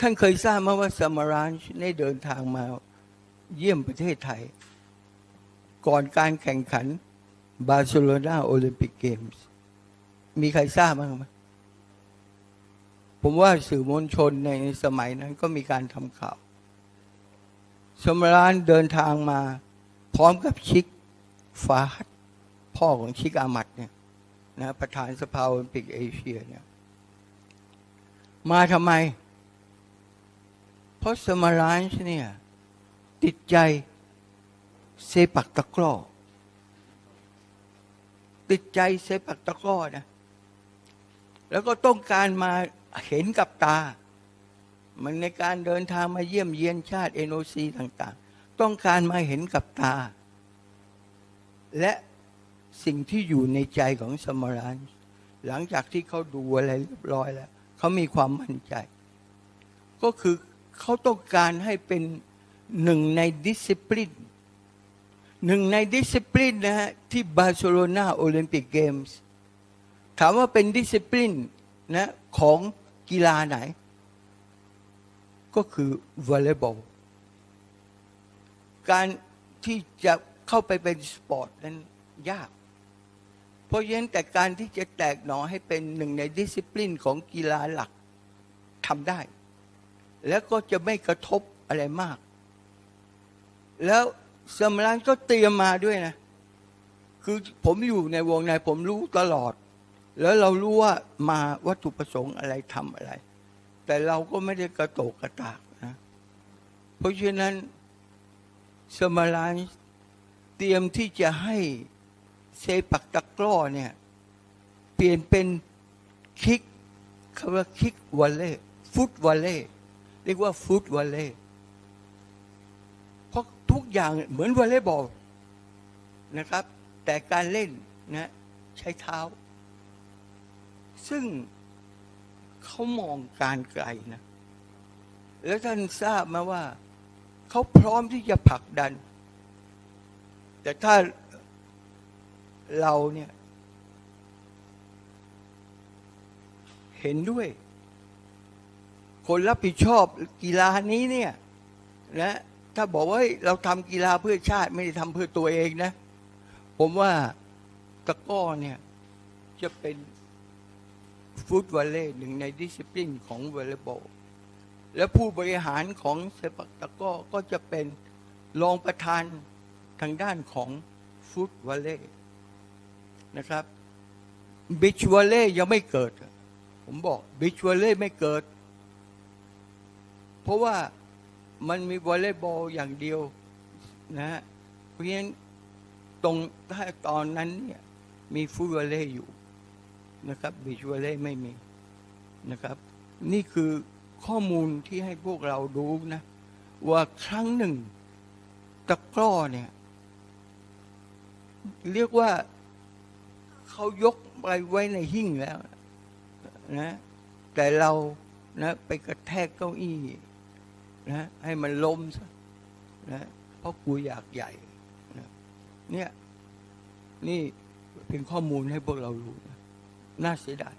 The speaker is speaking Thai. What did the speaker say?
ท่านเคยทราบไหมว่าสมารานได้เดินทางมาเยี่ยมประเทศไทย ก่อนการแข่งขันบาร์เซโลนาโอลิมปิกเกมส์มีใครทราบบ้างไหมผมว่าสื่อมวลชนในสมัยนั้นก็มีการทำข่าว สมรานเดินทางมา พร้อมกับชิกฟาฮัดพ่อของชิกอามัดเนี่ยนะประธานสภาโอลิมปิกเอเชียเนี่ยมาทำไม เพราะสมารานเนี่ยติดใจเซปักตะกร้อติดใจเซปักตะกร้อนะแล้วก็ต้องการมาเห็นกับตา มันในการเดินทางมาเยี่ยมเยียนชาติเอโนซีต่าง ๆ ต้องการมาเห็นกับตา และสิ่งที่อยู่ในใจของสมรานหลังจากที่เขาดูอะไรเรียบร้อยแล้ว เขามีความมั่นใจ ก็คือ เขาต้องการให้เป็นหนึ่งในดิสซิปลินหนึ่งในดิสซิปลินนะฮะที่บาร์เซโลนาโอลิมปิกเกมส์ถามว่าเป็นดิสซิปลินนะของกีฬาไหน ก็คือวอลเลย์บอลการที่จะเข้าไปเป็นสปอร์ตนั้นยาก เพราะฉะนั้นแต่การที่จะแตกหนอให้เป็นหนึ่งในดิสซิปลินของกีฬาหลักทำได้ แล้วก็จะไม่กระทบอะไรมาก แล้วสมรันก็เตรียมมาด้วยนะ คือผมอยู่ในวงในผมรู้ตลอด แล้วเรารู้ว่ามาวัตถุประสงค์อะไรทำอะไร แต่เราก็ไม่ได้กระโตกกระตากนะ เพราะฉะนั้นสมรานเตรียมที่จะให้เซปักตะกร้อเนี่ย เปลี่ยนเป็นคิกคำว่าคิกวอลเล่ฟุตวอลเล่ เรียกว่าฟุตวอลเล่เพราะทุกอย่างเหมือนวอลเลย์บอลนะครับ แต่การเล่นนะใช้เท้า ซึ่งเขามองการไกลนะ แล้วท่านทราบมาว่า เขาพร้อมที่จะผลักดัน แต่ถ้าเราเนี่ย เห็นด้วย คนรับผิดชอบกีฬานี้เนี่ยนะถ้าบอกว่าเฮ้ยเราทำกีฬาเพื่อชาติไม่ได้ทำเพื่อตัวเองนะ ผมว่าตะก้อเนี่ยจะเป็นฟุตวอลเลย์หนึ่งในดิสซิปลินของวอลเลย์บอลและผู้บริหารของเซปักตะก้อก็จะเป็นรองประธานทางด้านของฟุตวอลเลย์นะครับบิชวอลเล่ยังไม่เกิด ผมบอกบิชวอลเล่ไม่เกิด เพราะว่ามันมีวอลเลย์บอลอย่างเดียวนะฮะเพราะฉะนั้นตรงถ้าตอนนั้นเนี่ยมีฟุตวอลเล่อยู่นะครับบิชวอลเล่ไม่มีนะครับ นี่คือข้อมูลที่ให้พวกเรารู้นะ ว่าครั้งหนึ่งตะกร้อเนี่ย เรียกว่าเขายกไปไว้ในหิ้งแล้วนะ แต่เรานะไปกระแทกเก้าอี้ นะให้มันล้มซะนะเพราะกูอยากใหญ่นะเนี่ยนี่เป็นข้อมูลให้พวกเรารู้นะน่าเสียดาย